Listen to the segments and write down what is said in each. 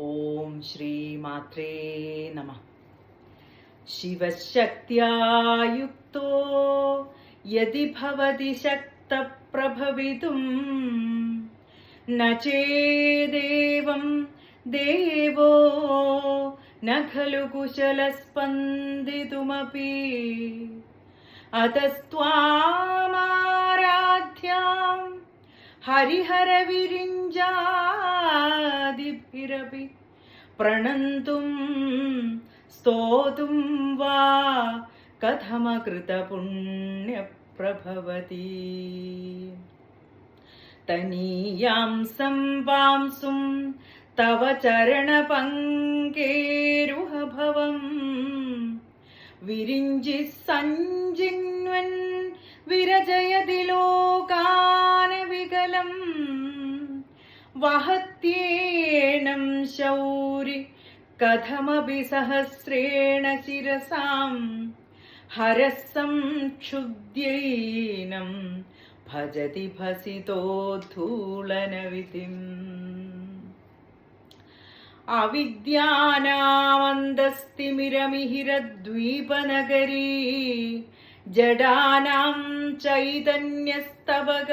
ഓം ശ്രീ മാത്രേ നമ. ശിവശക്തിയാ യുക്തോ യതി ഭവതി ശക്തപ്രഭവിതും. ന ചേദേവം ദേവോ ന ഖലു കുശലസ്പന്ദിതുമപി. അതസ്ത്വാമാരാധ്യാം ഹരിഹരവിരിഞ്ചാദിഭിരപി പ്രണന്തും സ്തോതും വാ കഥമകൃതപുണ്യപ്രഭവതി തനീയാം സംവാംസും തവ ചരണപങ്കേരുഹഭവം വിരിഞ്ചി സഞ്ചിന്വൻ വിരജയതി ലോകാന വഹത്യേണം ശൗരി കഥമപി സഹസ്രേണ ശിരസാം ഹരസംക്ഷുദ്യൈനം ഭജതി ഭസിതോദ്ധൂളനവിധിം जडानां ജഡാനാം ചൈതന്യസ്തവക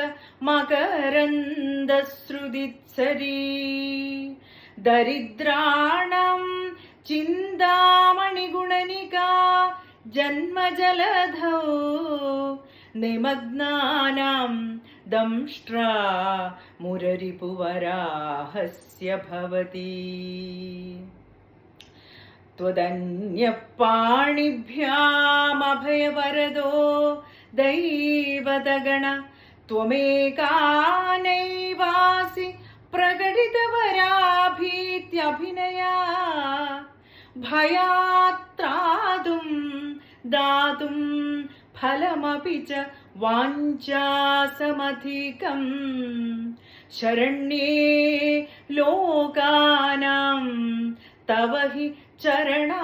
सरी। दरिद्राणां चिन्तामणिगुणनिका जन्मजलधौ निमग्नानां दंष्ट्रा मुररिपुवराहस्य भवति। त्वदन्यपाणिभ्यामभयवरदो दैवदगण त्वमेका नैवासि പ്രകടിതവരാഭീത്യഭിനയ. ഭയാത്രാതും ദാതും ഫലമപി ച വാഞ്ചാസമധികം. ശരണ്യേ ലോകാനാം തവ ഹി ചരണാവേവ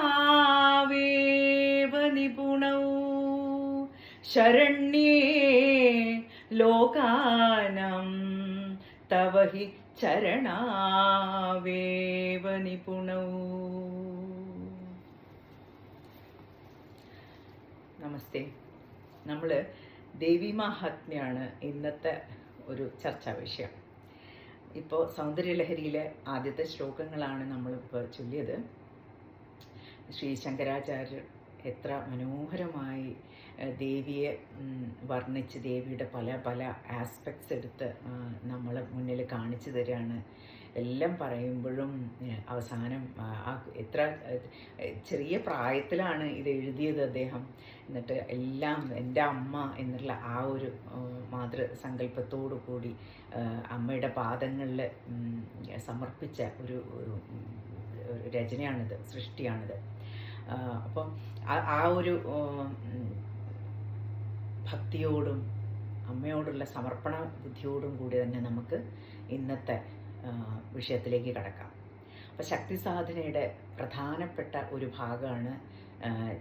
നിപുണൗ. ശരണ്യേ ലോകാനം തവ ഹി ചരണാവേവ നിപുണൗ നമസ്തേ നമ്മൾ ദേവിമാഹാത്മ്യാണ് ഇന്നത്തെ ഒരു ചർച്ചാ വിഷയം. ഇപ്പോൾ സൗന്ദര്യലഹരിയിലെ ആദ്യത്തെ ശ്ലോകങ്ങളാണ് നമ്മളിപ്പോൾ ചൊല്ലിയത്. ശ്രീ ശങ്കരാചാര്യർ എത്ര മനോഹരമായി ദേവിയെ വർണിച്ച് ദേവിയുടെ പല പല ആസ്പെക്ട്സ് എടുത്ത് നമ്മൾ മുന്നിൽ കാണിച്ചു തരികയാണ് എല്ലാം പറയുമ്പോഴും അവസാനം ആ, എത്ര ചെറിയ പ്രായത്തിലാണ് ഇത് എഴുതിയത് അദ്ദേഹം. എന്നിട്ട് എല്ലാം എന്റെ അമ്മ എന്നുള്ള ആ ഒരു മാതൃസങ്കല്പത്തോടു കൂടി അമ്മയുടെ പാദങ്ങളിൽ സമർപ്പിച്ച ഒരു രചനയാണിത് സൃഷ്ടിയാണിത്. അപ്പം ആ- ഒരു ഭക്തിയോടും അമ്മയോടുള്ള സമർപ്പണ ബുദ്ധിയോടും കൂടി തന്നെ നമുക്ക് ഇന്നത്തെ വിഷയത്തിലേക്ക് കടക്കാം. അപ്പം ശക്തി സാധനയുടെ പ്രധാനപ്പെട്ട ഒരു ഭാഗമാണ്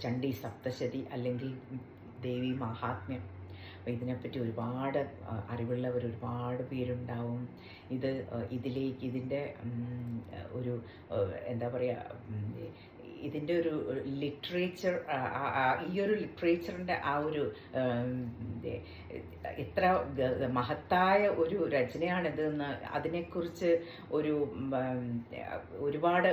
ചണ്ഡി സപ്തശതി അല്ലെങ്കിൽ ദേവി മഹാത്മ്യം. അപ്പോൾ ഇതിനെപ്പറ്റി ഒരുപാട് അറിവുള്ളവർ ഒരുപാട് പേരുണ്ടാവും. ഇത് ഇതിലേക്ക് ഇതിന്റെ ഒരു എന്താ പറയുക ഇതിന്റെ ഒരു ലിറ്ററേച്ചർ ഈ ഒരു ലിറ്ററേച്ചറിന്റെ ആ ഒരു എത്ര മഹത്തായ ഒരു രചനയാണിത് എന്ന് അതിനെക്കുറിച്ച് ഒരു ഒരുപാട്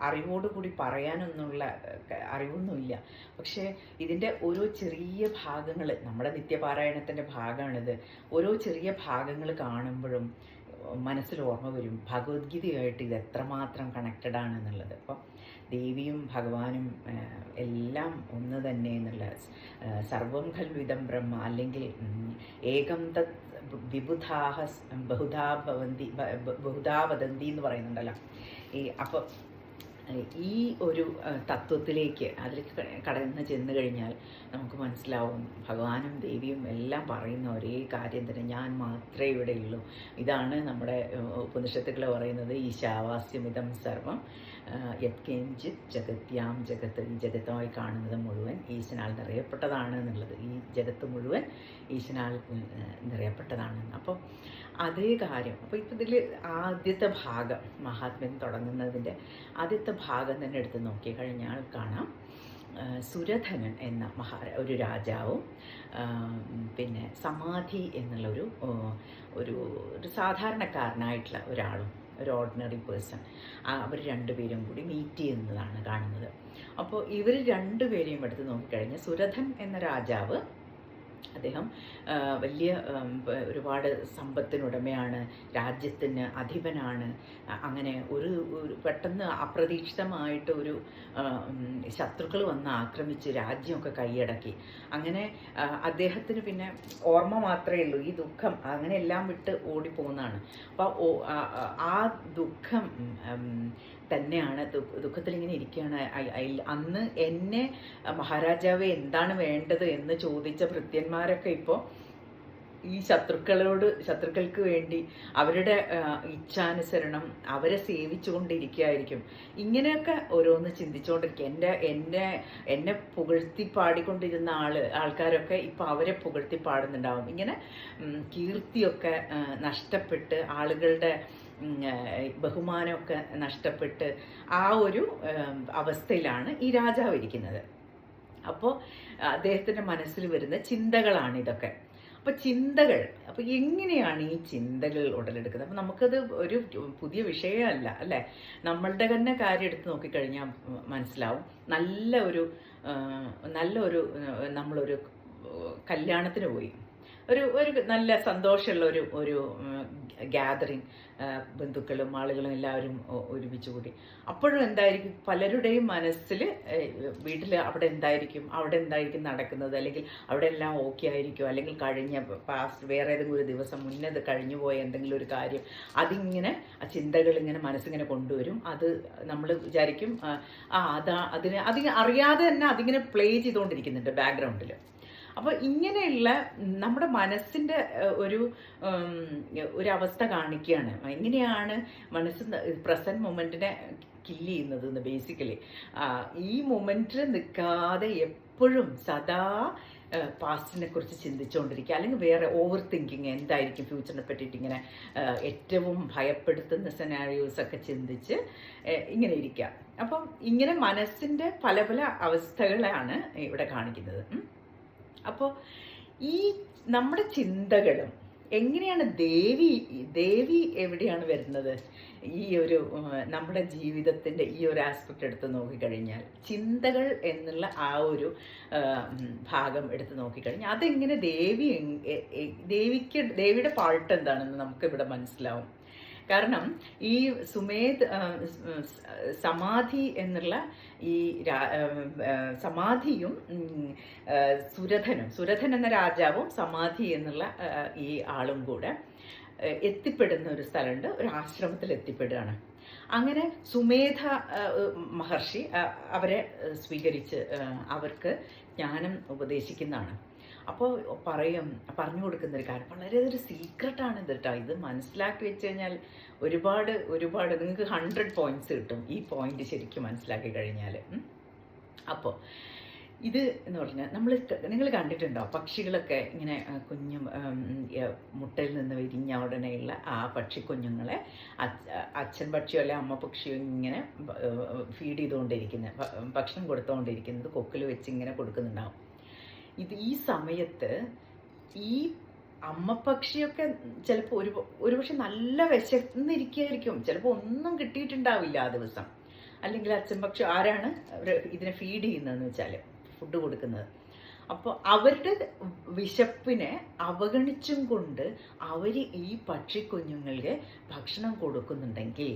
അറിവോടുകൂടി പറയാനൊന്നുള്ള ക- അറിവൊന്നുമില്ല. പക്ഷേ ഇതിന്റെ ഓരോ ചെറിയ ഭാഗങ്ങൾ നമ്മുടെ നിത്യപാരായണത്തിന്റെ ഭാഗമാണിത്. ഓരോ ചെറിയ ഭാഗങ്ങൾ കാണുമ്പോഴും മനസ്സിൽ ഓർമ്മ വരും. ഭഗവത്ഗീതയായിട്ട് ഇത് എത്രമാത്രം കണക്റ്റഡ് ആണെന്നുള്ളത്. അപ്പം ദേവിയും ഭഗവാനും എല്ലാം ഒന്ന് തന്നെ എന്നുള്ള സർവം ഖൽവിധം ബ്രഹ്മ അല്ലെങ്കിൽ ഏകം തത് വിബുധാഹ ബഹുധാ ഭവന്തി ബഹുധാ വദന്തി എന്ന് പറയുന്നുണ്ടല്ലോ. ഈ അപ്പോൾ ഈ ഒരു തത്വത്തിലേക്ക് അതിലേക്ക് കടന്ന് ചെന്ന് കഴിഞ്ഞാൽ നമുക്ക് മനസ്സിലാവും ഭഗവാനും ദേവിയും എല്ലാം പറയുന്ന ഒരേ കാര്യം തന്നെ ഞാൻ മാത്രമേ ഇവിടെയുള്ളൂ ഇതാണ് നമ്മുടെ ഉപനിഷത്തുക്കൾ പറയുന്നത് ഈശാവാസ്യമിതം സർവം യത്കിഞ്ചിത് ജഗത്യാം ജഗത്ത് ഈ ജഗത്തായി കാണുന്നത് മുഴുവൻ ഈശനാൽ നിറയപ്പെട്ടതാണ് എന്നുള്ളത്. ഈ ജഗത്ത് മുഴുവൻ ഈശനാൽ നിറയപ്പെട്ടതാണെന്ന് അപ്പോൾ അതേ കാര്യം. അപ്പോൾ ഇപ്പം ഇതിൽ ആദ്യത്തെ ഭാഗം മഹാത്മ്യം തുടങ്ങുന്നതിന്റെ ആദ്യത്തെ ഭാഗം തന്നെ എടുത്ത് നോക്കിക്കഴിഞ്ഞാൽ കാണാം. സുരധനൻ എന്ന മഹാ ഒരു രാജാവും പിന്നെ സമാധി എന്നുള്ളൊരു ഒരു ഒരു സാധാരണക്കാരനായിട്ടുള്ള ഒരാളും ഒരു ഓർഡിനറി പേഴ്സൺ അവർ രണ്ടുപേരും കൂടി മീറ്റ് ചെയ്യുന്നതാണ് കാണുന്നത്. അപ്പോൾ ഇവർ രണ്ടുപേരെയും എടുത്ത് നോക്കിക്കഴിഞ്ഞാൽ സുരഥൻ എന്ന രാജാവ് അദ്ദേഹം വലിയ ഒരുപാട് സമ്പത്തിനുടമയാണ് രാജ്യത്തിന് അധിപനാണ്. അങ്ങനെ ഒരു പെട്ടെന്ന് അപ്രതീക്ഷിതമായിട്ട് ഒരു ശത്രുക്കൾ വന്ന് ആക്രമിച്ച് രാജ്യമൊക്കെ കൈയടക്കി. അങ്ങനെ അദ്ദേഹത്തിന് പിന്നെ ഓർമ്മ മാത്രമേ ഉള്ളൂ ഈ ദുഃഖം അങ്ങനെ എല്ലാം വിട്ട് ഓടിപ്പോകുന്നതാണ് അപ്പോൾ ആ ദുഃഖം തന്നെയാണ്. ദുഃഖത്തിൽ ഇങ്ങനെ ഇരിക്കുകയാണ്. അന്ന് എന്നെ മഹാരാജാവ് എന്താണ് വേണ്ടത് എന്ന് ചോദിച്ച ഭൃത്യന്മാരൊക്കെ ഇപ്പോൾ ഈ ശത്രുക്കളോട് ശത്രുക്കൾക്ക് വേണ്ടി അവരുടെ ഇച്ഛാനുസരണം അവരെ സേവിച്ചുകൊണ്ടിരിക്കുകയായിരിക്കും. ഇങ്ങനെയൊക്കെ ഓരോന്ന് ചിന്തിച്ചുകൊണ്ടിരിക്കുക എന്റെ എന്റെ എന്നെ പുകഴ്ത്തി പാടിക്കൊണ്ടിരുന്ന ആൾ ആൾക്കാരൊക്കെ ഇപ്പം അവരെ പുകഴ്ത്തി പാടുന്നുണ്ടാവും. ഇങ്ങനെ കീർത്തിയൊക്കെ നഷ്ടപ്പെട്ട് ആളുകളുടെ ബഹുമാനമൊക്കെ നഷ്ടപ്പെട്ട് ആ ഒരു അവസ്ഥയിലാണ് ഈ രാജാവ് ഇരിക്കുന്നത്. അപ്പോൾ അദ്ദേഹത്തിന്റെ മനസ്സിൽ വരുന്ന ചിന്തകളാണ് ഇതൊക്കെ അപ്പോൾ ചിന്തകൾ അപ്പോൾ എങ്ങനെയാണ് ഈ ചിന്തകൾ ഉടലെടുക്കുന്നത്? അപ്പോൾ നമുക്കത് ഒരു പുതിയ വിഷയമല്ല അല്ലേ? നമ്മളുടെ തന്നെ കാര്യം എടുത്ത് നോക്കിക്കഴിഞ്ഞാൽ മനസ്സിലാവും. നല്ല ഒരു നല്ല ഒരു നമ്മളൊരു കല്യാണത്തിന് പോയി. ഒരു ഒരു നല്ല സന്തോഷമുള്ള ഒരു ഒരു ഗ്യാതറിങ് ബന്ധുക്കളും ആളുകളും എല്ലാവരും ഒരുമിച്ച് കൂടി. അപ്പോഴും എന്തായിരിക്കും? പലരുടെയും മനസ്സിൽ വീട്ടിൽ അവിടെ എന്തായിരിക്കും? അവിടെ എന്തായിരിക്കും നടക്കുന്നത്? അല്ലെങ്കിൽ അവിടെ എല്ലാം ഓക്കെ ആയിരിക്കും അല്ലെങ്കിൽ കഴിഞ്ഞ പാസ്റ്റ് വേറെ ഏതെങ്കിലും ഒരു ദിവസം മുന്നേ അത് കഴിഞ്ഞു പോയ എന്തെങ്കിലും ഒരു കാര്യം അതിങ്ങനെ ആ ചിന്തകൾ ഇങ്ങനെ മനസ്സിങ്ങനെ കൊണ്ടുവരും. അത് നമ്മൾ വിചാരിക്കും ആ അതാ അതിന് അതിന് അറിയാതെ തന്നെ അതിങ്ങനെ പ്ലേ ചെയ്തുകൊണ്ടിരിക്കുന്നുണ്ട് ബാക്ക്ഗ്രൗണ്ടിൽ അപ്പോൾ ഇങ്ങനെയുള്ള നമ്മുടെ മനസ്സിന്റെ ഒരു ഒരു അവസ്ഥ കാണിക്കുകയാണ്. എങ്ങനെയാണ് മനസ്സ് പ്രസന്റ് മൊമെന്റിനെ കില്ല് ചെയ്യുന്നത് എന്ന് ബേസിക്കലി ഈ മൊമെന്റിൽ നിൽക്കാതെ എപ്പോഴും സദാ പാസ്റ്റിനെ കുറിച്ച് ചിന്തിച്ചുകൊണ്ടിരിക്കുക അല്ലെങ്കിൽ വേറെ ഓവർ തിങ്കിങ് എന്തായിരിക്കും ഫ്യൂച്ചറിനെ പറ്റിയിട്ട് ഇങ്ങനെ ഏറ്റവും ഭയപ്പെടുത്തുന്ന സെനാരിയോസ് ഒക്കെ ചിന്തിച്ച് ഇങ്ങനെ ഇരിക്കുക. അപ്പം ഇങ്ങനെ മനസ്സിന്റെ പല പല അവസ്ഥകളാണ് ഇവിടെ കാണിക്കുന്നത്. അപ്പോൾ ഈ നമ്മുടെ ചിന്തകളും എങ്ങനെയാണ് ദേവി ദേവി എവിടെയാണ് വരുന്നത്? ഈ ഒരു നമ്മുടെ ജീവിതത്തിന്റെ ഈ ഒരു ആസ്പെക്റ്റ് എടുത്ത് നോക്കിക്കഴിഞ്ഞാൽ ചിന്തകൾ എന്നുള്ള ആ ഒരു ഭാഗം എടുത്ത് നോക്കിക്കഴിഞ്ഞാൽ അതെങ്ങനെ ദേവി ദേവിക്ക് ദേവിയുടെ പാർട്ട് എന്താണെന്ന് നമുക്ക് ഇവിടെ മനസ്സിലാവും. കാരണം ഈ സുമേത് സമാധി എന്നുള്ള ഈ സമാധിയും സുരഥനും സുരഥൻ എന്ന രാജാവും സമാധി എന്നുള്ള ഈ ആളും കൂടെ എത്തിപ്പെടുന്ന ഒരു സ്ഥലമുണ്ട്. ഒരു ആശ്രമത്തിൽ എത്തിപ്പെടുകയാണ്. അങ്ങനെ സുമേധ മഹർഷി അവരെ സ്വീകരിച്ച് അവർക്ക് ജ്ഞാനം ഉപദേശിക്കുന്നതാണ്. അപ്പോൾ പറയും പറഞ്ഞു കൊടുക്കുന്ന ഒരു കാര്യം. വളരെ ഒരു സീക്രട്ടാണ് ഇത് കേട്ടോ. ഇത് മനസ്സിലാക്കി വെച്ച് കഴിഞ്ഞാൽ ഒരുപാട് ഒരുപാട് നിങ്ങൾക്ക് ഹൺഡ്രഡ് പോയിന്റ്സ് കിട്ടും. ഈ പോയിന്റ് ശരിക്കും മനസ്സിലാക്കി കഴിഞ്ഞാൽ അപ്പോൾ ഇത് എന്ന് പറഞ്ഞാൽ നമ്മൾ നിങ്ങൾ കണ്ടിട്ടുണ്ടോ? പക്ഷികളൊക്കെ ഇങ്ങനെ കുഞ്ഞു മുട്ടയിൽ നിന്ന് വിരിഞ്ഞ ഉടനെയുള്ള ആ പക്ഷി കുഞ്ഞുങ്ങളെ അച്ഛൻ പക്ഷിയോ അല്ലെ അമ്മ പക്ഷിയോ ഇങ്ങനെ ഫീഡ് ചെയ്തുകൊണ്ടിരിക്കുന്നത് ഭക്ഷണം കൊടുത്തുകൊണ്ടിരിക്കുന്നത് കൊക്കിൽ വെച്ച് ഇങ്ങനെ കൊടുക്കുന്നുണ്ടാവും. ഇത് ഈ സമയത്ത് ഈ അമ്മ പക്ഷിയൊക്കെ ചിലപ്പോൾ ഒരു ഒരുപക്ഷെ നല്ല വിശന്നിരിക്കുകയായിരിക്കും ചിലപ്പോൾ ഒന്നും കിട്ടിയിട്ടുണ്ടാവില്ല ആ ദിവസം. അല്ലെങ്കിൽ അച്ഛൻ പക്ഷി ആരാണ് ഇതിനെ ഫീഡ് ചെയ്യുന്നതെന്ന് വെച്ചാൽ ഫുഡ് കൊടുക്കുന്നത്. അപ്പോൾ അവരുടെ വിശപ്പിനെ അവഗണിച്ചും കൊണ്ട് അവർ ഈ പക്ഷിക്കുഞ്ഞുങ്ങൾക്ക് ഭക്ഷണം കൊടുക്കുന്നുണ്ടെങ്കിൽ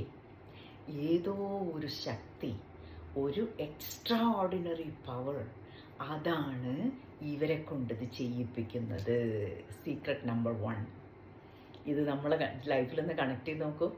ഏതോ ഒരു ശക്തി ഒരു എക്സ്ട്രാ ഓർഡിനറി പവർ അതാണ് ഇവരെ കൊണ്ടത് ചെയ്യിപ്പിക്കുന്നത്. സീക്രട്ട് നമ്പർ വൺ ഇത് നമ്മൾ ലൈഫിൽ നിന്ന് കണക്ട് ചെയ്ത് നോക്കൂ.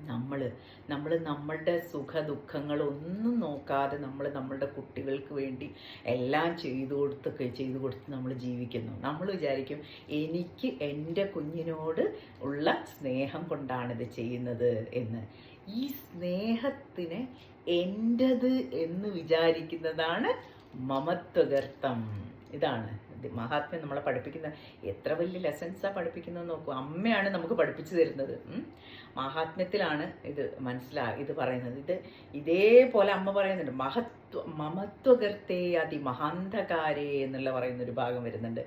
നമ്മൾ നമ്മൾ നമ്മളുടെ സുഖ ദുഃഖങ്ങളൊന്നും നോക്കാതെ നമ്മൾ നമ്മളുടെ കുട്ടികൾക്ക് വേണ്ടി എല്ലാം ചെയ്തു കൊടുത്തൊക്കെ ചെയ്തു കൊടുത്ത് നമ്മൾ ജീവിക്കുന്നു. നമ്മൾ വിചാരിക്കും എനിക്ക് എന്റെ കുഞ്ഞിനോട് ഉള്ള സ്നേഹം കൊണ്ടാണിത് ചെയ്യുന്നത് എന്ന്. ഈ സ്നേഹത്തിന് എന്റത് എന്ന് വിചാരിക്കുന്നതാണ് മമത്വഗർത്തം. ഇതാണ്. മഹാത്മ്യം നമ്മളെ പഠിപ്പിക്കുന്ന എത്ര വലിയ ലെസൺസാണ് പഠിപ്പിക്കുന്നത് നോക്കൂ. അമ്മയാണ് നമുക്ക് പഠിപ്പിച്ചു തരുന്നത്. മഹാത്മ്യത്തിലാണ് ഇത് മനസ്സിലാ ഇത് പറയുന്നത്. ഇത് ഇതേപോലെ അമ്മ പറയുന്നുണ്ട്. മഹത്വ മമത്വകർത്തേ അതി മഹാന്ധകാരേ എന്നുള്ള പറയുന്ന ഒരു ഭാഗം വരുന്നുണ്ട്.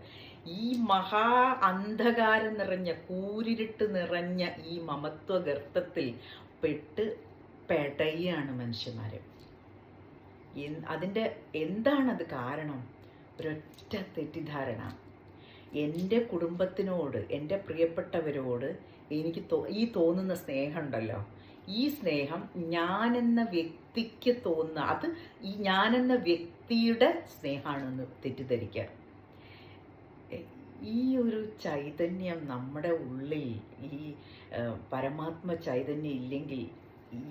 ഈ മഹാ അന്ധകാരം നിറഞ്ഞ കൂരിരുട്ട് നിറഞ്ഞ ഈ മമത്വഗർത്തത്തിൽ പെട്ട് പെടയാണ് മനുഷ്യന്മാർ അതിന്റെ എന്താണത് കാരണം? ഒരൊറ്റ തെറ്റിദ്ധാരണ. എന്റെ കുടുംബത്തിനോട് എന്റെ പ്രിയപ്പെട്ടവരോട് എനിക്ക് തോ ഈ തോന്നുന്ന സ്നേഹമുണ്ടല്ലോ. ഈ സ്നേഹം ഞാനെന്ന വ്യക്തിക്ക് തോന്നുന്ന അത് ഈ ഞാനെന്ന വ്യക്തിയുടെ സ്നേഹമാണെന്ന് തെറ്റിദ്ധരിക്കുക. ഈ ഒരു ചൈതന്യം നമ്മുടെ ഉള്ളിൽ ഈ പരമാത്മ ചൈതന്യം ഇല്ലെങ്കിൽ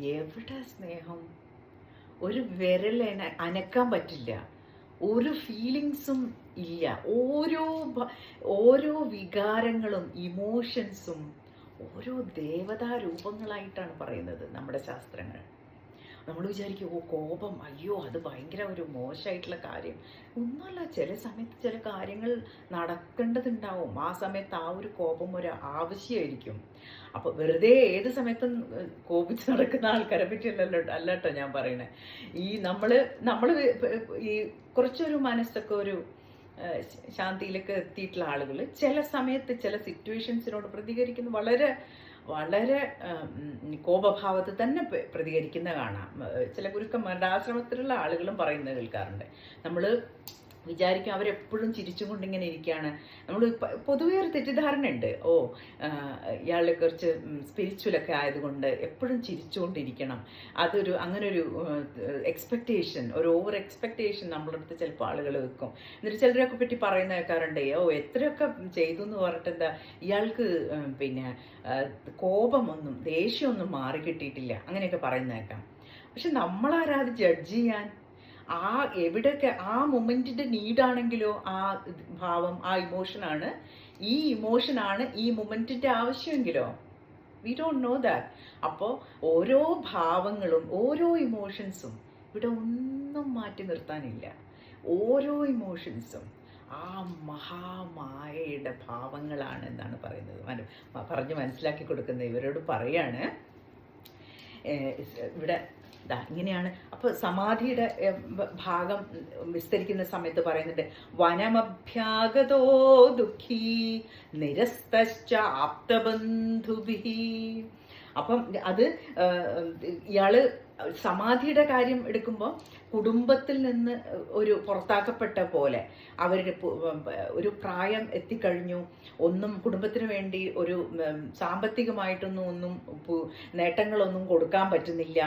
എവിടെ സ്നേഹം? ഒരു വിരൽ അനക്കാൻ പറ്റില്ല. ഒരു ഫീലിങ്സും ഇല്ല. ഓരോ ഓരോ വികാരങ്ങളും ഇമോഷൻസും ഓരോ ദേവതാ രൂപങ്ങളായിട്ടാണ് പറയുന്നത് നമ്മുടെ ശാസ്ത്രങ്ങൾ. നമ്മൾ വിചാരിക്കും ഓ കോപം. അയ്യോ അത് ഭയങ്കര ഒരു മോശമായിട്ടുള്ള കാര്യം. ഒന്നുമല്ല ചില സമയത്ത് ചില കാര്യങ്ങൾ നടക്കേണ്ടതുണ്ടാവും. ആ സമയത്ത് ആ ഒരു കോപം ഒരു ആവശ്യമായിരിക്കും. അപ്പൊ വെറുതെ ഏത് സമയത്തും കോപിച്ച് നടക്കുന്ന ആൾക്കാരെ പറ്റിയല്ലല്ലോ അല്ലട്ടോ ഞാൻ പറയണേ. ഈ നമ്മൾ നമ്മൾ ഈ കുറച്ചൊരു മനസ്സൊക്കെ ഒരു ശാന്തിയിലൊക്കെ എത്തിയിട്ടുള്ള ആളുകൾ ചില സമയത്ത് ചില സിറ്റുവേഷൻസിനോട് പ്രതികരിക്കുന്നത് വളരെ വളരെ കോപഭാവത്തിൽ തന്നെ പ്ര- പ്രതികരിക്കുന്ന കാണാം. ചില ഗുരുക്കന്മാരുടെ ആശ്രമത്തിലുള്ള ആളുകളും പറയുന്നത് കേൾക്കാറുണ്ട്. നമ്മൾ വിചാരിക്കും അവരെപ്പോഴും ചിരിച്ചുകൊണ്ട് ഇങ്ങനെ ഇരിക്കുകയാണ് നമ്മൾ പൊതുവേ ഒരു തെറ്റിദ്ധാരണ ഉണ്ട് ഓ ഇയാളെ കുറച്ച് സ്പിരിച്വലൊക്കെ ആയതുകൊണ്ട് എപ്പോഴും ചിരിച്ചുകൊണ്ടിരിക്കണം. അതൊരു അങ്ങനെ ഒരു എക്സ്പെക്റ്റേഷൻ ഒരു ഓവർ എക്സ്പെക്റ്റേഷൻ അടുത്ത് ചിലപ്പോൾ ആളുകൾ വെക്കും. എന്നിട്ട് ചിലരെയൊക്കെ പറ്റി പറയുന്ന കേൾക്കാറുണ്ട് ഓ എത്രയൊക്കെ ചെയ്തു എന്ന് പറഞ്ഞിട്ട് എന്താ ഇയാൾക്ക് പിന്നെ കോപമൊന്നും ദേഷ്യമൊന്നും മാറി കിട്ടിയിട്ടില്ല അങ്ങനെയൊക്കെ പറയുന്ന കേൾക്കാം. പക്ഷെ നമ്മളാരാത് ജഡ്ജ് ചെയ്യാൻ? ആ എവിടെയൊക്കെ ആ മൊമെന്റിന്റെ നീഡാണെങ്കിലോ ആ ഭാവം ആ ഇമോഷനാണ് ഈ ഇമോഷനാണ് ഈ മൊമെന്റിന്റെ ആവശ്യമെങ്കിലോ. വി ഡോണ്ട് നോ ദാറ്റ് അപ്പോൾ ഓരോ ഭാവങ്ങളും ഓരോ ഇമോഷൻസും ഇവിടെ ഒന്നും മാറ്റി നിർത്താനില്ല. ഓരോ ഇമോഷൻസും ആ മഹാമായയുടെ ഭാവങ്ങളാണ് എന്നാണ് പറയുന്നത്. പറഞ്ഞ് മനസ്സിലാക്കി കൊടുക്കുന്ന ഇവരോട് പറയാണ്. ഇവിടെ ദാ ഇങ്ങനെയാണ്. അപ്പോൾ സമാധിയുടെ ഭാഗം വിസ്തരിക്കുന്ന സമയത്ത് പറയുന്നുണ്ട് വനമഭ്യാഗതോ ദുഃഖി നിരസ്തശ്ച ആപ്തബന്ധുഭി. അപ്പം അത് ഇയാൾ സമാധിയുടെ കാര്യം എടുക്കുമ്പോൾ കുടുംബത്തിൽ നിന്ന് ഒരു പുറത്താക്കപ്പെട്ട പോലെ അവരുടെ ഒരു പ്രായം എത്തിക്കഴിഞ്ഞു. ഒന്നും കുടുംബത്തിന് വേണ്ടി ഒരു സാമ്പത്തികമായിട്ടൊന്നും ഒന്നും നേട്ടങ്ങളൊന്നും കൊടുക്കാൻ പറ്റുന്നില്ല.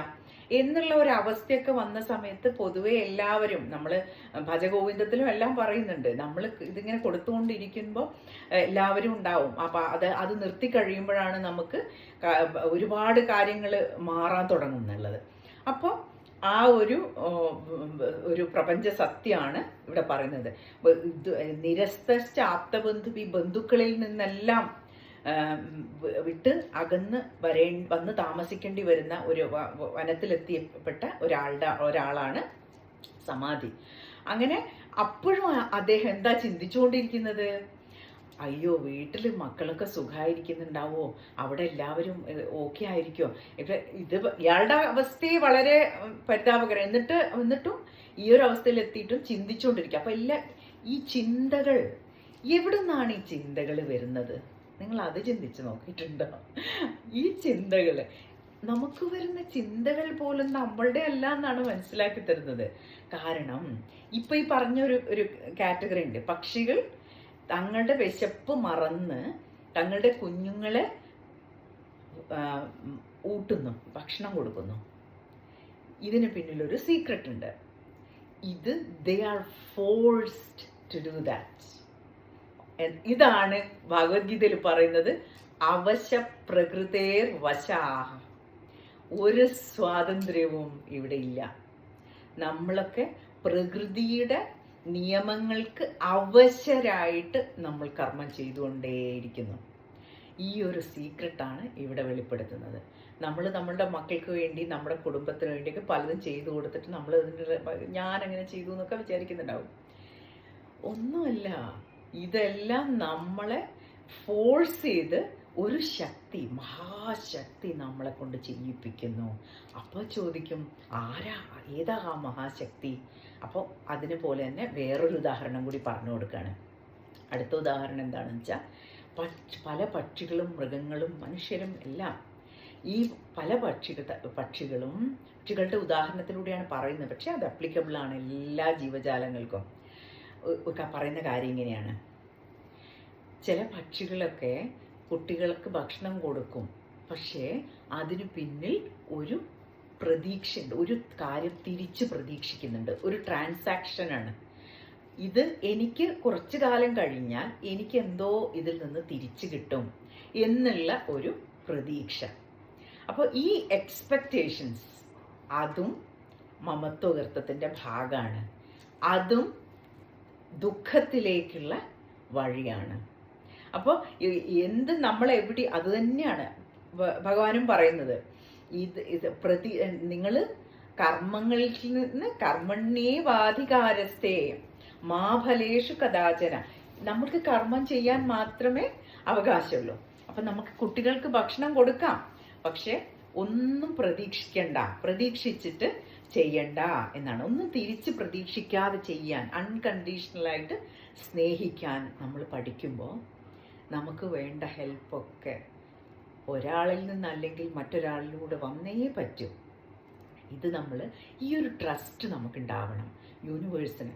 എന്നുള്ള ഒരു അവസ്ഥയൊക്കെ വന്ന സമയത്ത് പൊതുവെ എല്ലാവരും നമ്മൾ ഭജഗോവിന്ദത്തിലും എല്ലാം പറയുന്നുണ്ട്. നമ്മൾ ഇതിങ്ങനെ കൊടുത്തുകൊണ്ടിരിക്കുമ്പോൾ എല്ലാവരും ഉണ്ടാവും. അപ്പം അത് അത് നിർത്തി കഴിയുമ്പോഴാണ് നമുക്ക് ഒരുപാട് കാര്യങ്ങൾ മാറാൻ തുടങ്ങും എന്നുള്ളത് അപ്പോൾ ആ ഒരു ഒരു പ്രപഞ്ച സത്യമാണ് ഇവിടെ പറയുന്നത്. നിരസ്ത ആപ്തബന്ധു ഈ ബന്ധുക്കളിൽ നിന്നെല്ലാം വിട്ട് അകന്ന് വരേ വന്ന് താമസിക്കേണ്ടി വരുന്ന ഒരു വനത്തിലെത്തിയപ്പെട്ട ഒരാളുടെ ഒരാളാണ് സമാധി. അങ്ങനെ അപ്പോഴും അദ്ദേഹം എന്താ ചിന്തിച്ചുകൊണ്ടിരിക്കുന്നത്? അയ്യോ വീട്ടിൽ മക്കളൊക്കെ സുഖമായിരിക്കുന്നുണ്ടാവോ അവിടെ എല്ലാവരും ഓക്കെ ആയിരിക്കോ ഇപ്പൊ ഇത് ഇയാളുടെ അവസ്ഥയെ വളരെ പരിതാപകരം. എന്നിട്ട് എന്നിട്ടും ഈ ഒരു അവസ്ഥയിൽ എത്തിയിട്ടും ചിന്തിച്ചുകൊണ്ടിരിക്കുക. അപ്പൊ എല്ലാ ഈ ചിന്തകൾ എവിടെ നിന്നാണ് ഈ ചിന്തകൾ വരുന്നത്? നിങ്ങൾ അത് ചിന്തിച്ച് നോക്കിയിട്ടുണ്ടോ? ഈ ചിന്തകൾ നമുക്ക് വരുന്ന ചിന്തകൾ പോലും നമ്മളുടെ അല്ല എന്നാണ് മനസ്സിലാക്കി തരുന്നത്. കാരണം ഇപ്പൊ ഈ പറഞ്ഞ ഒരു ഒരു കാറ്റഗറി ഉണ്ട്. പക്ഷികൾ തങ്ങളുടെ വിശപ്പ് മറന്ന് തങ്ങളുടെ കുഞ്ഞുങ്ങളെ ഊട്ടുന്നു ഭക്ഷണം കൊടുക്കുന്നു. ഇതിന് പിന്നിലൊരു സീക്രട്ട് ഉണ്ട്. ഇത് they are forced to do that ഇതാണ് ഭഗവത്ഗീതയിൽ പറയുന്നത് അവശ പ്രകൃതേർ വശാഹ. ഒരു സ്വാതന്ത്ര്യവും ഇവിടെ ഇല്ല. നമ്മളൊക്കെ പ്രകൃതിയുടെ നിയമങ്ങൾക്ക് അവശരായിട്ട് നമ്മൾ കർമ്മം ചെയ്തുകൊണ്ടേയിരിക്കുന്നു. ഈ ഒരു സീക്രട്ടാണ് ഇവിടെ വെളിപ്പെടുത്തുന്നത്. നമ്മൾ നമ്മളുടെ മക്കൾക്ക് വേണ്ടി നമ്മുടെ കുടുംബത്തിന് വേണ്ടിയൊക്കെ പലതും ചെയ്തു കൊടുത്തിട്ട് നമ്മൾ അതിന്റെ ഞാൻ അങ്ങനെ ചെയ്തു എന്നൊക്കെ വിചാരിക്കുന്നുണ്ടാവും. ഒന്നുമല്ല ഇതെല്ലാം നമ്മളെ ഫോഴ്സ് ചെയ്ത് ഒരു ശക്തി മഹാശക്തി നമ്മളെ കൊണ്ട് ചെയ്യിപ്പിക്കുന്നു അപ്പോൾ ചോദിക്കും ആരാ? ഏതാ ആ മഹാശക്തി? അപ്പോൾ അതിനെ പോലെ തന്നെ വേറൊരു ഉദാഹരണം കൂടി പറഞ്ഞു കൊടുക്കുകയാണ് അടുത്ത ഉദാഹരണം എന്താണെന്ന് വെച്ചാൽ പല പക്ഷികളും മൃഗങ്ങളും മനുഷ്യരും എല്ലാം ഈ പല പക്ഷിക പക്ഷികളും പക്ഷികളുടെ ഉദാഹരണത്തിലൂടെയാണ് പറയുന്നത്. പക്ഷേ അത് അപ്ലിക്കബിൾ ആണ് എല്ലാ ജീവജാലങ്ങൾക്കും. പറയുന്ന കാര്യം ഇങ്ങനെയാണ്. ചില പക്ഷികളൊക്കെ കുട്ടികൾക്ക് ഭക്ഷണം കൊടുക്കും. പക്ഷേ അതിനു പിന്നിൽ ഒരു പ്രതീക്ഷയുണ്ട്. ഒരു കാര്യം തിരിച്ച് പ്രതീക്ഷിക്കുന്നുണ്ട്. ഒരു ട്രാൻസാക്ഷനാണ് ഇത് എനിക്ക് കുറച്ചു കാലം കഴിഞ്ഞാൽ എനിക്ക് എന്തോ ഇതിൽ നിന്ന് തിരിച്ചു കിട്ടും എന്നുള്ള ഒരു പ്രതീക്ഷ. അപ്പോൾ ഈ എക്സ്പെക്റ്റേഷൻസ് അതും മമത്വകൃത്തത്തിന്റെ ഭാഗമാണ്. അതും ദുഃഖത്തിലേക്കുള്ള വഴിയാണ്. അപ്പോൾ എന്ത് നമ്മൾ എവിടെ അത് തന്നെയാണ് ഭഗവാനും പറയുന്നത്. ഇത് ഇത് പ്രതി നിങ്ങൾ കർമ്മങ്ങളിൽ നിന്ന് കർമ്മണ്യേവാധികാരസ്ഥേ മാഫലേഷു കഥാചന. നമുക്ക് കർമ്മം ചെയ്യാൻ മാത്രമേ അവകാശമുള്ളൂ. അപ്പം നമുക്ക് കുട്ടികൾക്ക് ഭക്ഷണം കൊടുക്കാം. പക്ഷേ ഒന്നും പ്രതീക്ഷിക്കണ്ട. പ്രതീക്ഷിച്ചിട്ട് ചെയ്യണ്ട എന്നാണ്. ഒന്നും തിരിച്ച് പ്രതീക്ഷിക്കാതെ ചെയ്യാൻ അൺകണ്ടീഷണലായിട്ട് സ്നേഹിക്കാൻ നമ്മൾ പഠിക്കുമ്പോൾ നമുക്ക് വേണ്ട ഹെൽപ്പൊക്കെ ഒരാളിൽ നിന്നല്ലെങ്കിൽ മറ്റൊരാളിലൂടെ വന്നേ പറ്റൂ. ഇത് നമ്മൾ ഈ ഒരു ട്രസ്റ്റ് നമുക്കുണ്ടാവണം. യൂണിവേഴ്സിന്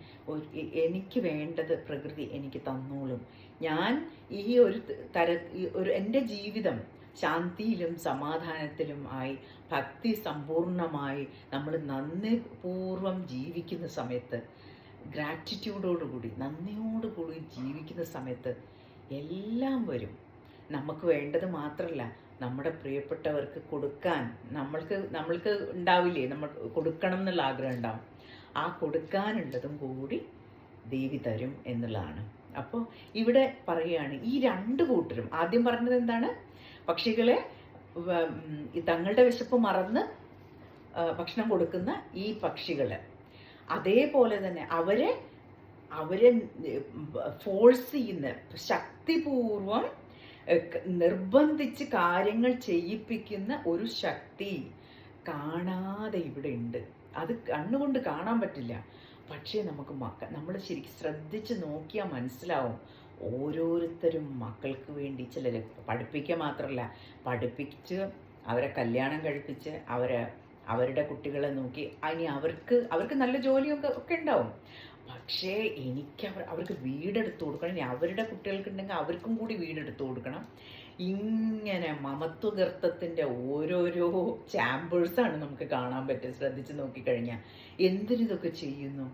എനിക്ക് വേണ്ടത് പ്രകൃതി എനിക്ക് തന്നോളും. ഞാൻ ഈ ഒരു തര ഒരു എന്റെ ജീവിതം ശാന്തിയിലും സമാധാനത്തിലും ആയി ഭക്തി സമ്പൂർണമായി നമ്മൾ നന്ദിപൂർവം ജീവിക്കുന്ന സമയത്ത് ഗ്രാറ്റിറ്റ്യൂഡോടുകൂടി നന്ദിയോടുകൂടി ജീവിക്കുന്ന സമയത്ത് എല്ലാം വരും. നമുക്ക് വേണ്ടത് മാത്രമല്ല നമ്മുടെ പ്രിയപ്പെട്ടവർക്ക് കൊടുക്കാൻ നമ്മൾക്ക് നമ്മൾക്ക് ഉണ്ടാവില്ലേ നമ്മൾ കൊടുക്കണം എന്നുള്ള ആഗ്രഹം ഉണ്ടാവും. ആ കൊടുക്കാനുള്ളതും കൂടി ദേവി തരും എന്നുള്ളതാണ്. അപ്പോൾ ഇവിടെ പറയുകയാണ് ഈ രണ്ട് കൂട്ടരും ആദ്യം പറഞ്ഞത് എന്താണ്? പക്ഷികളെ തങ്ങളുടെ വിശപ്പ് മറന്ന് ഭക്ഷണം കൊടുക്കുന്ന ഈ പക്ഷികൾ അതേപോലെ തന്നെ അവരെ അവരെ ഫോഴ്സ് ചെയ്യുന്ന ശക്തിപൂർവം നിർബന്ധിച്ച് കാര്യങ്ങൾ ചെയ്യിപ്പിക്കുന്ന ഒരു ശക്തി കാണാതെ ഇവിടെ ഉണ്ട്. അത് കണ്ണുകൊണ്ട് കാണാൻ പറ്റില്ല. പക്ഷേ നമുക്ക് മക്ക നമ്മൾ ശരിക്കും ശ്രദ്ധിച്ച് നോക്കിയാൽ മനസ്സിലാവും. ഓരോരുത്തരും മക്കൾക്ക് വേണ്ടി ചിലർ പഠിപ്പിക്കുക മാത്രമല്ല പഠിപ്പിച്ച് അവരെ കല്യാണം കഴിപ്പിച്ച് അവരെ അവരുടെ കുട്ടികളെ നോക്കി ഇനി അവർക്ക് അവർക്ക് നല്ല ജോലിയൊക്കെ ഒക്കെ ഉണ്ടാവും. പക്ഷേ എനിക്ക് അവർ അവർക്ക് വീടെടുത്ത് കൊടുക്കണം. ഇനി അവരുടെ കുട്ടികൾക്കുണ്ടെങ്കിൽ അവർക്കും കൂടി വീടെടുത്ത് കൊടുക്കണം. ഇങ്ങനെ മമത്വഗർത്തത്തിന്റെ ഓരോരോ ചാമ്പേഴ്സാണ് നമുക്ക് കാണാൻ പറ്റുക. ശ്രദ്ധിച്ച് നോക്കിക്കഴിഞ്ഞാൽ എന്തിനിതൊക്കെ ചെയ്യുന്നു?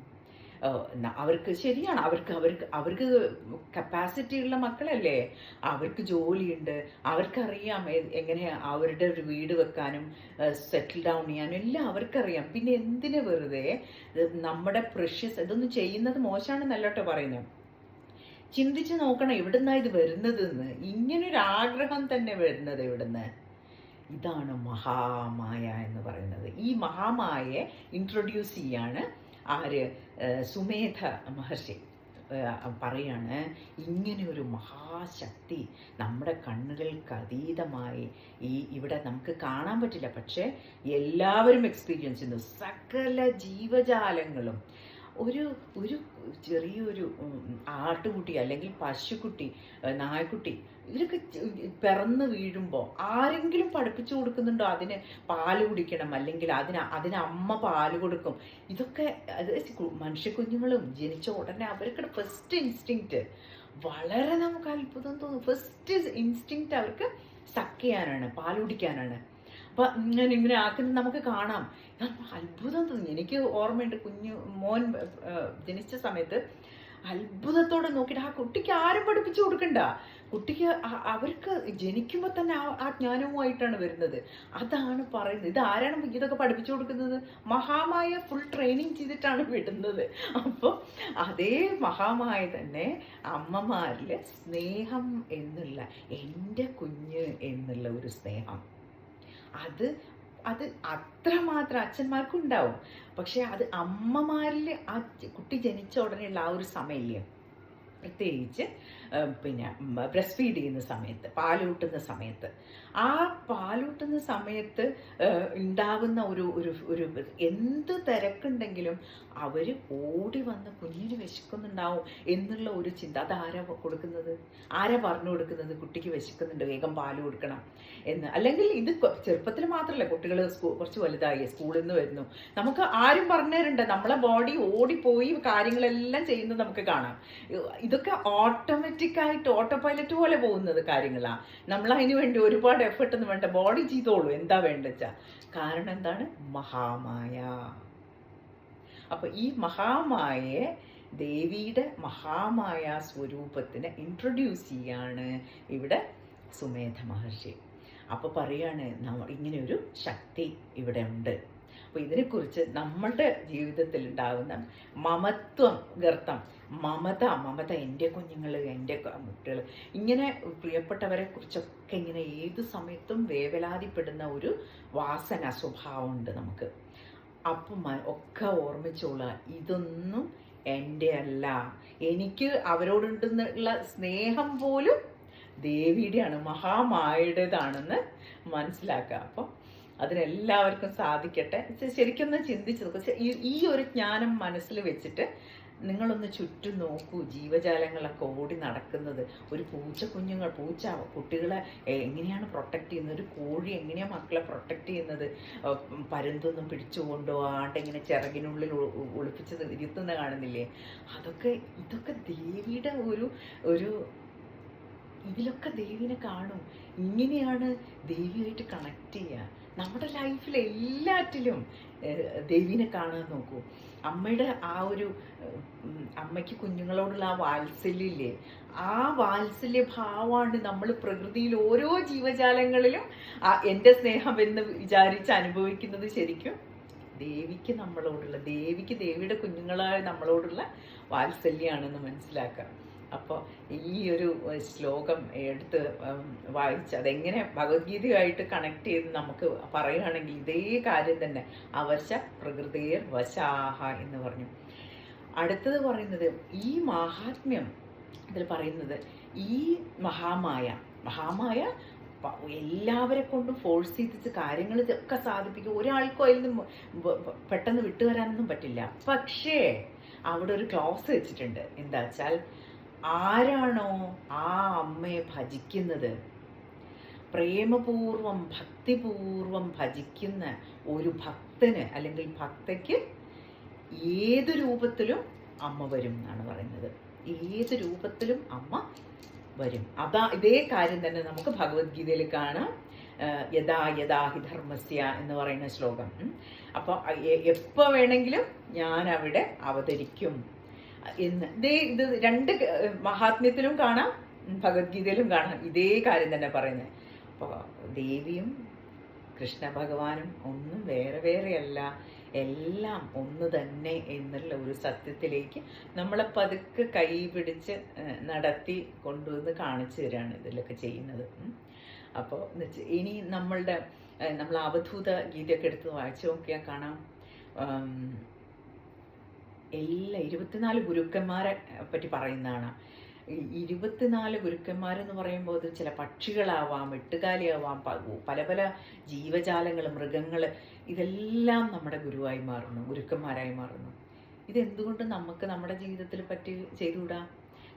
അവർക്ക് ശരിയാണ്. അവർക്ക് അവർക്ക് അവർക്ക് കപ്പാസിറ്റി ഉള്ള മക്കളല്ലേ? അവർക്ക് ജോലിയുണ്ട്. അവർക്കറിയാം എങ്ങനെ അവരുടെ ഒരു വീട് വെക്കാനും സെറ്റിൽ ഡൗൺ ചെയ്യാനും എല്ലാം അവർക്കറിയാം. പിന്നെ എന്തിനു വെറുതെ നമ്മുടെ പ്രഷ്യസ് ഇതൊന്നും ചെയ്യുന്നത് മോശമാണെന്നല്ല കേട്ടോ പറയുന്നത്. ചിന്തിച്ച് നോക്കണം എവിടുന്നാ ഇത് വരുന്നതെന്ന്. ഇങ്ങനൊരു ആഗ്രഹം തന്നെ വരുന്നത് എവിടുന്ന്? ഇതാണ് മഹാമായ എന്ന് പറയുന്നത്. ഈ മഹാമായയെ ഇൻട്രൊഡ്യൂസ് ചെയ്യാണ് ആര്? സുമേധ മഹർഷി. പറയാണ് ഇങ്ങനെ ഒരു മഹാശക്തി നമ്മുടെ കണ്ണുകൾക്ക് അതീതമായി ഈ ഇവിടെ നമുക്ക് കാണാൻ പറ്റില്ല. പക്ഷേ എല്ലാവരും എക്സ്പീരിയൻസ് ചെയ്യുന്നു. സകല ജീവജാലങ്ങളും ഒരു ഒരു ചെറിയൊരു ആട്ടുകുട്ടി അല്ലെങ്കിൽ പശുക്കുട്ടി നായ്ക്കുട്ടി ഇവരൊക്കെ പിറന്ന് വീഴുമ്പോൾ ആരെങ്കിലും പഠിപ്പിച്ചു കൊടുക്കുന്നുണ്ടോ? അതിന് പാൽ കുടിക്കണം അല്ലെങ്കിൽ അതിന് അതിന് അമ്മ പാൽ കൊടുക്കും. ഇതൊക്കെ അത് മനുഷ്യ മനുഷ്യക്കുഞ്ഞുങ്ങളും ജനിച്ച ഉടനെ അവർക്ക് ഫസ്റ്റ് ഇൻസ്റ്റിങ്ക്റ്റ് വളരെ നമുക്ക് അത്ഭുതം തോന്നും. ഫസ്റ്റ് ഇൻസ്റ്റിങ്ക്റ്റ് അവർക്ക് സക്ക് ചെയ്യാനാണ് പാൽ കുടിക്കാനാണ്. അപ്പൊ ഇങ്ങനെ ഇങ്ങനെ ആക്കുന്നത് നമുക്ക് കാണാം. ഞാൻ അത്ഭുതം തോന്നി. എനിക്ക് ഓർമ്മയുണ്ട് കുഞ്ഞു മോൻ ജനിച്ച സമയത്ത് അത്ഭുതത്തോടെ നോക്കിയിട്ട് ആ കുട്ടിക്ക് ആരും പഠിപ്പിച്ചു കൊടുക്കണ്ട. കുട്ടിക്ക് അവർക്ക് ജനിക്കുമ്പോൾ തന്നെ ആ ആ ജ്ഞാനവുമായിട്ടാണ് വരുന്നത്. അതാണ് പറയുന്നത്. ഇത് ആരാണ് ഇതൊക്കെ പഠിപ്പിച്ചു കൊടുക്കുന്നത്? മഹാമായ ഫുൾ ട്രെയിനിങ് ചെയ്തിട്ടാണ് വിടുന്നത്. അപ്പോൾ അതേ മഹാമായ തന്നെ അമ്മമാരിൽ സ്നേഹം എന്നുള്ള എന്റെ കുഞ്ഞ് എന്നുള്ള ഒരു സ്നേഹം. അത് അത് അത്രമാത്രം അച്ഛന്മാർക്കും ഉണ്ടാവും പക്ഷെ അത് അമ്മമാരിൽ ആ കുട്ടി ജനിച്ച ഉടനെയുള്ള ആ ഒരു സമയമില്ലേ പ്രത്യേകിച്ച് പിന്നെ ബ്രസ്റ്റ് ഫീഡ് ചെയ്യുന്ന സമയത്ത് പാലൂട്ടുന്ന സമയത്ത്. ആ പാലൂട്ടുന്ന സമയത്ത് ഉണ്ടാകുന്ന ഒരു ഒരു ഒരു എന്ത് തിരക്കുണ്ടെങ്കിലും അവർ ഓടി വന്ന് കുഞ്ഞിന് വിശക്കുന്നുണ്ടാവും എന്നുള്ള ഒരു ചിന്ത. അതാരാ കൊടുക്കുന്നത്? ആരാ പറഞ്ഞു കൊടുക്കുന്നത്? കുട്ടിക്ക് വിശക്കുന്നുണ്ട് വേഗം പാൽ കൊടുക്കണം എന്ന്. അല്ലെങ്കിൽ ഇത് ചെറുപ്പത്തിൽ മാത്രമല്ല കുട്ടികൾ കുറച്ച് വലുതായി സ്കൂളിൽ നിന്ന് വരുന്നു. നമുക്ക് ആരും പറഞ്ഞുതരണ്ട. നമ്മളെ ബോഡി ഓടിപ്പോയി കാര്യങ്ങളെല്ലാം ചെയ്യുന്നത് നമുക്ക് കാണാം. ഇതൊക്കെ ഓട്ടോമാറ്റിക് ആയിട്ട് ഓട്ടോ പൈലറ്റ് പോലെ പോകുന്നത് കാര്യങ്ങളാണ് നമ്മൾ അതിന് വേണ്ടി ഒരുപാട് എഫർട്ട് ഒന്നും വേണ്ട. ബോഡി ചെയ്തോളൂ. എന്താ വേണ്ട വെച്ചാ? കാരണം എന്താണ്? മഹാമായ. അപ്പൊ ഈ മഹാമായയെ ദേവിയുടെ മഹാമായ സ്വരൂപത്തിന് ഇൻട്രൊഡ്യൂസ് ചെയ്യാണ് ഇവിടെ സുമേധ മഹർഷി. അപ്പോൾ പറയാണ് ഇങ്ങനെ ഒരു ശക്തി ഇവിടെ ഉണ്ട്. അപ്പോൾ ഇതിനെക്കുറിച്ച് നമ്മളുടെ ജീവിതത്തിൽ ഉണ്ടാകുന്ന മമത്വം ഗർത്തം മമത മമത എന്റെ കുഞ്ഞുങ്ങൾ എന്റെ കുട്ടികൾ ഇങ്ങനെ പ്രിയപ്പെട്ടവരെ കുറിച്ചൊക്കെ ഇങ്ങനെ ഏത് സമയത്തും വേവലാതിപ്പെടുന്ന ഒരു വാസന സ്വഭാവമുണ്ട് നമുക്ക്. അപ്പം ഒക്കെ ഓർമ്മിച്ചോളുക ഇതൊന്നും എന്റെ അല്ല. എനിക്ക് അവരോടുണ്ടെന്നുള്ള സ്നേഹം പോലും ദേവിയുടെയാണ് മഹാമായുടേതാണെന്ന് മനസ്സിലാക്കുക. അപ്പം അതിനെല്ലാവർക്കും സാധിക്കട്ടെ. ശരിക്കും ശരിക്കൊന്ന് ചിന്തിച്ച് നോക്കുക ഈ- ഒരു ജ്ഞാനം മനസ്സിൽ വെച്ചിട്ട് നിങ്ങളൊന്ന് ചുറ്റും നോക്കൂ ജീവജാലങ്ങളൊക്കെ ഓടി നടക്കുന്നത്. ഒരു പൂച്ച കുഞ്ഞുങ്ങൾ പൂച്ച കുട്ടികളെ എങ്ങനെയാണ് പ്രൊട്ടക്റ്റ് ചെയ്യുന്നത്? ഒരു കോഴി എങ്ങനെയാണ് മക്കളെ പ്രൊട്ടക്റ്റ് ചെയ്യുന്നത്? പരുന്തൊന്നും പിടിച്ചു കൊണ്ടുപോകാണ്ട് ഇങ്ങനെ ചിറകിനുള്ളിൽ ഒളിപ്പിച്ച് ഇരുത്തുന്ന കാണുന്നില്ലേ? അതൊക്കെ ഇതൊക്കെ ദേവിയുടെ ഒരു ഒരു ഇതിലൊക്കെ ദേവിനെ കാണും. ഇങ്ങനെയാണ് ദേവിയായിട്ട് കണക്ട് ചെയ്യുക. നമ്മുടെ ലൈഫിൽ എല്ലാറ്റിലും ദേവീനെ കാണാൻ നോക്കൂ. അമ്മയുടെ ആ ഒരു അമ്മയ്ക്ക് കുഞ്ഞുങ്ങളോടുള്ള ആ വാത്സല്യമില്ലേ? ആ വാത്സല്യ ഭാവമാണ് നമ്മൾ പ്രകൃതിയിൽ ഓരോ ജീവജാലങ്ങളിലും എന്റെ സ്നേഹം എന്ന് വിചാരിച്ച് അനുഭവിക്കുന്നത് ശരിക്കും ദേവിക്ക് നമ്മളോടുള്ള ദേവിക്ക് ദേവിയുടെ കുഞ്ഞുങ്ങളായ നമ്മളോടുള്ള വാത്സല്യമാണെന്ന് മനസ്സിലാക്കാം അപ്പോൾ ഈ ഒരു ശ്ലോകം എടുത്ത് വായിച്ച് അതെങ്ങനെ ഭഗവത്ഗീതയുമായിട്ട് കണക്ട് ചെയ്ത് നമുക്ക് പറയുകയാണെങ്കിൽ ഇതേ കാര്യം തന്നെ. അവശ പ്രകൃതിയർ വശാഹ എന്ന് പറഞ്ഞു. അടുത്തത് പറയുന്നത് ഈ മഹാത്മ്യം ഇതിൽ പറയുന്നത് ഈ മഹാമായ മഹാമായ എല്ലാവരെ കൊണ്ടും ഫോഴ്സ് ചെയ്തിട്ട് കാര്യങ്ങൾ ഒക്കെ സാധിപ്പിക്കും. ഒരാൾക്കും അതിൽ നിന്ന് പെട്ടെന്ന് വിട്ടുവരാനൊന്നും പറ്റില്ല. പക്ഷേ അവിടെ ഒരു ക്ലോസ് വെച്ചിട്ടുണ്ട്. എന്താ വെച്ചാൽ ആരാണോ ആ അമ്മയെ ഭജിക്കുന്നത്? പ്രേമപൂർവം ഭക്തിപൂർവം ഭജിക്കുന്ന ഒരു ഭക്തന് അല്ലെങ്കിൽ ഭക്തയ്ക്ക് ഏത് രൂപത്തിലും അമ്മ വരും എന്നാണ് പറയുന്നത്. ഏത് രൂപത്തിലും അമ്മ വരും. അതാ ഇതേ കാര്യം തന്നെ നമുക്ക് ഭഗവത്ഗീതയിൽ കാണാം. യഥാ യഥാ ഹി ധർമ്മസ്യ എന്ന് പറയുന്ന ശ്ലോകം. അപ്പോൾ അപ്പൊ എപ്പോ വേണമെങ്കിലും ഞാൻ അവിടെ അവതരിക്കും. എന്ന് ഇതേ ഇത് രണ്ട് മഹാത്മ്യത്തിലും കാണാം ഭഗവത്ഗീതയിലും കാണാം. ഇതേ കാര്യം തന്നെ പറയുന്നത് അപ്പോൾ ദേവിയും കൃഷ്ണ ഭഗവാനും ഒന്നും വേറെ വേറെയല്ല. എല്ലാം ഒന്ന് തന്നെ എന്നുള്ള ഒരു സത്യത്തിലേക്ക് നമ്മളെ പതുക്കെ കൈ പിടിച്ച് നടത്തി കൊണ്ടുവന്ന് കാണിച്ചു തരാണ് ഇതിലൊക്കെ ചെയ്യുന്നത്. അപ്പോൾ ഇനി നമ്മളുടെ നമ്മൾ അവധൂത ഗീതയൊക്കെ എടുത്ത് വായിച്ചു നോക്കിയാൽ കാണാം. എല്ലാ ഇരുപത്തിനാല് ഗുരുക്കന്മാരെ പറ്റി പറയുന്നതാണ്. ഇരുപത്തിനാല് ഗുരുക്കന്മാരെന്ന് പറയുമ്പോൾ അത് ചില പക്ഷികളാവാം എട്ടുകാലിയാവാം പല പല ജീവജാലങ്ങൾ മൃഗങ്ങൾ ഇതെല്ലാം നമ്മുടെ ഗുരുവായി മാറുന്നു ഗുരുക്കന്മാരായി മാറുന്നു. ഇതെന്തുകൊണ്ട് നമുക്ക് നമ്മുടെ ജീവിതത്തിൽ പറ്റി ചെയ്തുകൂടാ?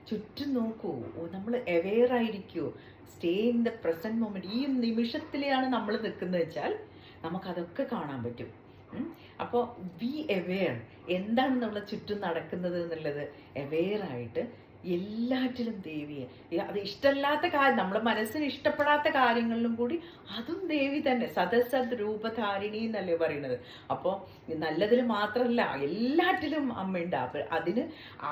ചുറ്റും നോക്കൂ നമ്മൾ aware ആയിരിക്കൂ. Stay in the present moment ഈ നിമിഷത്തിലാണ് നമ്മൾ നിൽക്കുന്നത് വെച്ചാൽ നമുക്കതൊക്കെ കാണാൻ പറ്റും. അപ്പോൾ ബി അവെയർ എന്താണ് നമ്മളെ ചുറ്റും നടക്കുന്നത് എന്നുള്ളത് അവെയറായിട്ട് എല്ലാറ്റിലും ദേവിയെ. അത് ഇഷ്ടമല്ലാത്ത കാര്യം നമ്മുടെ മനസ്സിന് ഇഷ്ടപ്പെടാത്ത കാര്യങ്ങളിലും കൂടി അതും ദേവി തന്നെ. സദസദ് രൂപധാരിണി എന്നല്ലേ പറയുന്നത്. അപ്പോൾ നല്ലതിൽ മാത്രമല്ല എല്ലാറ്റിലും അമ്മയുണ്ട്. അപ്പം അതിന്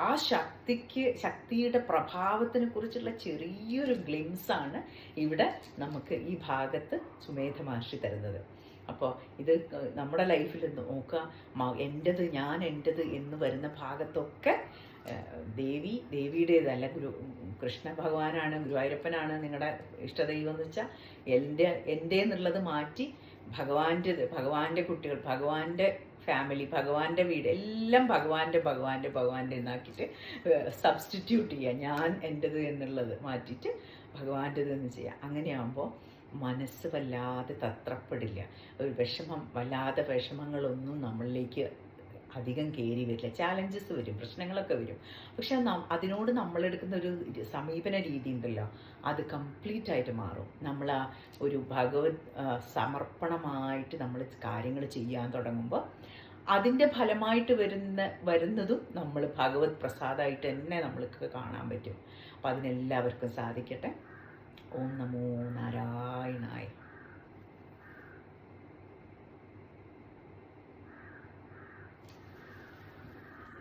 ആ ശക്തിക്ക് ശക്തിയുടെ പ്രഭാവത്തിനെ കുറിച്ചുള്ള ചെറിയൊരു ഗ്ലിംസാണ് ഇവിടെ നമുക്ക് ഈ ഭാഗത്ത് സുമേധ മഹർഷി തരുന്നത്. അപ്പോൾ ഇത് നമ്മുടെ ലൈഫിൽ നോക്കുക. എന്റെത് ഞാൻ എന്റെത് എന്ന് വരുന്ന ഭാഗത്തൊക്കെ ദേവി ദേവിയുടേതല്ല ഗുരു കൃഷ്ണ ഭഗവാനാണ് ഗുരുവായൂരപ്പനാണ് നിങ്ങളുടെ ഇഷ്ടദൈവം എന്ന് വെച്ചാൽ എന്റെ എന്റെ എന്നുള്ളത് മാറ്റി ഭഗവാന്റെ ഭഗവാന്റെ കുട്ടികൾ ഭഗവാന്റെ ഫാമിലി ഭഗവാന്റെ വീട് എല്ലാം ഭഗവാന്റെ ഭഗവാന്റെ ഭഗവാന്റെ എന്നാക്കിയിട്ട് സബ്സ്റ്റിറ്റ്യൂട്ട് ചെയ്യുക ഞാൻ എന്റെത് എന്നുള്ളത് മാറ്റിയിട്ട് ഭഗവാന്റേത് എന്ന് ചെയ്യുക അങ്ങനെയാകുമ്പോൾ മനസ്സ് വല്ലാതെ തത്രപ്പെടില്ല. ഒരു വിഷമം വല്ലാതെ വിഷമങ്ങളൊന്നും നമ്മളിലേക്ക് അധികം കയറി വരില്ല. ചാലഞ്ചസ് വരും പ്രശ്നങ്ങളൊക്കെ വരും. പക്ഷെ അതിനോട് നമ്മളെടുക്കുന്ന ഒരു സമീപന രീതി ഉണ്ടല്ലോ. അത് കംപ്ലീറ്റ് ആയിട്ട് മാറും. നമ്മൾ ആ ഒരു ഭഗവത് സമർപ്പണമായിട്ട് നമ്മൾ കാര്യങ്ങൾ ചെയ്യാൻ തുടങ്ങുമ്പോൾ അതിന്റെ ഫലമായിട്ട് വരുന്ന വരുന്നതും നമ്മൾ ഭഗവത് പ്രസാദായിട്ട് തന്നെ നമ്മൾക്ക് കാണാൻ പറ്റും. അപ്പോൾ അതിനെല്ലാവർക്കും സാധിക്കട്ടെ. こんなもうならない。